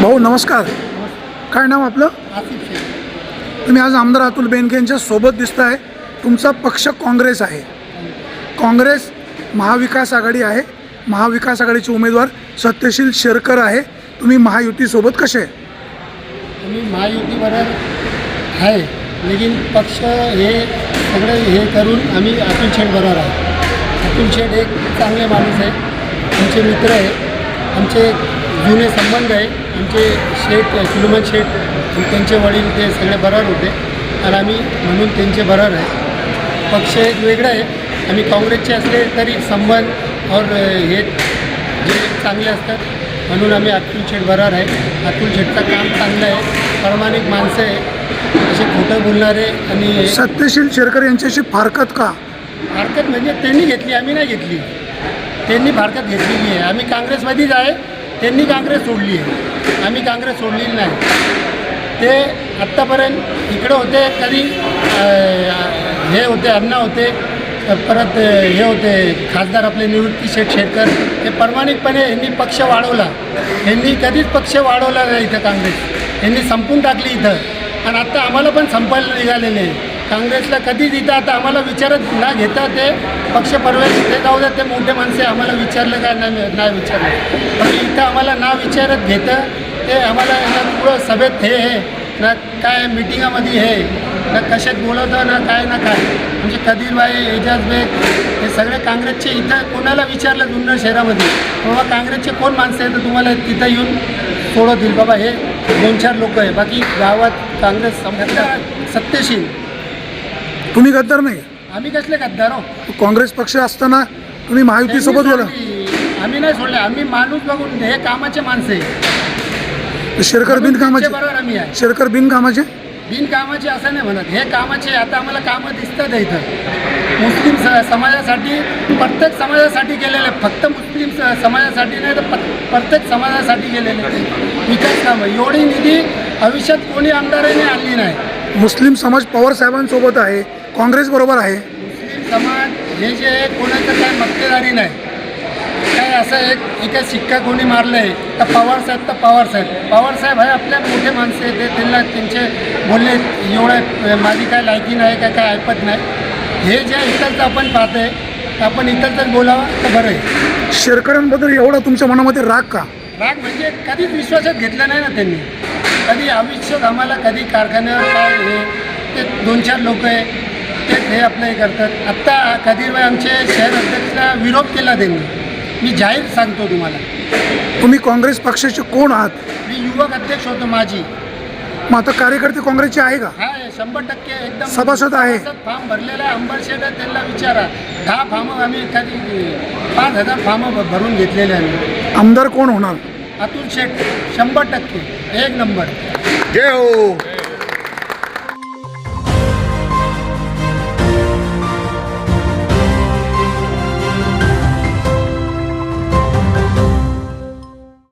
भाऊ नमस्कार. काय नाव आपलं? तुम्ही आज आमदार अतुल बेनकेंच्या सोबत दिसताय. तुमचा पक्ष काँग्रेस आहे. काँग्रेस महाविकास आघाडी आहे. महाविकास आघाडीचे उमेदवार सत्यशील शेरकर आहे. तुम्ही महायुतीसोबत कसे? तुम्ही महायुतीबरोबर आहे. लेकिन पक्ष हे सगळे हे करून आम्ही अतुल शेठ बरोबर आहे. अतुल शेठ एक चांगले माणूस आहे. आमचे मित्र आहे. आमचे जुने संबंध आहे. आमचे शेठ सुलमन शेठ त्यांचे वडील ते सगळे बरोबर होते. आणि आम्ही म्हणून त्यांचे बरोबर आहे. पक्ष एक वेगळं आहे. आम्ही काँग्रेसचे असले तरी संबंध और हे जे चांगले असतात म्हणून आम्ही अतुल शेठ बरोबर आहे. अतुल शेठचं काम चांगलं आहे. प्रामाणिक माणसं आहे. असे खोटं बोलणारे आणि सत्यशील शेरकर यांच्याशी फारकत का? फारकत म्हणजे त्यांनी घेतली आम्ही नाही घेतली. त्यांनी फारकत घेतलेली आहे. आम्ही काँग्रेसमध्येच आहे. त्यांनी काँग्रेस सोडली आहे. आम्ही काँग्रेस सोडलेली नाही. ते आत्तापर्यंत इकडे होते कधी हे होते अण्णा होते परत हे होते खासदार आपले निवृत्ती शेठ शेटकर हे प्रामाणिकपणे यांनी पक्ष वाढवला. यांनी कधीच पक्ष वाढवला नाही इथं काँग्रेस. यांनी संपून टाकली इथं. आणि आत्ता आम्हाला पण संपायला निघालेले काँग्रेसला कधीच इथं आता आम्हाला विचारत ना घेता ते पक्ष परवेश. ते जाऊ द्या ते मोठे माणसे आम्हाला विचारलं काय नाही नाही विचारलं. पण आम्हाला ना विचारत घेतं ते आम्हाला ना पुढं सभेत हे हे ना काय मिटिंगामध्ये हे ना कशात बोलवतं ना काय ना काय. म्हणजे कदीरबाई एजाज बेग हे सगळे काँग्रेसचे इथं कोणाला विचारलं जुन्नर शहरामध्ये? बाबा काँग्रेसचे कोण माणसं आहेत? तर तुम्हाला तिथं येऊन सोडवतील बाबा हे दोन चार लोक आहे बाकी गावात काँग्रेस सत्यशील. तुम्ही गद्दार नाही? आम्ही कसले गद्दार हो? काँग्रेस पक्ष असताना तुम्ही महायुतीसोबत सोडली. आम्ही नाही सोडले आम्ही माणूस बघून हे कामाचे माणसं आहे. शेरकर बिनकामाचे? बरोबर आम्ही आहे. शेरकर बिनकामाचे? बिनकामाचे असं नाही म्हणत. हे कामाचे आता आम्हाला कामं दिसतात इथं. मुस्लिम समाजासाठी प्रत्येक समाजासाठी गेलेले. फक्त मुस्लिम समाजासाठी नाही तर प्रत्येक समाजासाठी गेलेले. विकास कामं. एवढी निधी भविष्यात कोणी आमदारांनी आणली नाही. मुस्लिम समाज पवार साहेबांसोबत आहे. काँग्रेस बरोबर आहे. मुस्लिम समाज हे जे आहे कोणाचं काय मक्तेदारी नाही. काय असं एक एका शिक्का कोणी मारलं आहे तर पवार साहेब तर पवार साहेब. पवार साहेब हे आपल्या मोठे माणसं आहेत ते त्यांना त्यांचे बोलले एवढं माझी काय लायकी नाही काय काय ऐकत नाही. हे जे इथलचं आपण पाहतोय आपण इथलचंच बोलावं तर बरं आहे. शेरकरांबद्दल एवढा तुमच्या मनामध्ये राग का? राग म्हणजे कधीच विश्वासात घेतलं नाही ना त्यांनी. कधी अविश्वास आम्हाला कधी कारखान्यावर काय हे ते दोन चार लोक आहे तेच हे आपलं हे करतात. आत्ता कधी आमचे शहर अध्यक्षला विरोध केला त्यांनी. मी जाहीर सांगतो तुम्हाला. तुम्ही काँग्रेस पक्षाचे कोण आहात? मी युवक अध्यक्ष होतो माझी मग आता कार्यकर्ते काँग्रेसचे आहे का? हा आहे, शंभर टक्के एकदम सभासद आहे. फॉर्म भरलेला आहे अंबर शेठ आहे त्यांना विचारा. दहा फार्म आम्ही कधी पाच हजार फार्म भरून घेतलेले आम्ही. आमदार कोण होणार? अतुल शेठ शंभर टक्के एक नंबर. जय हो!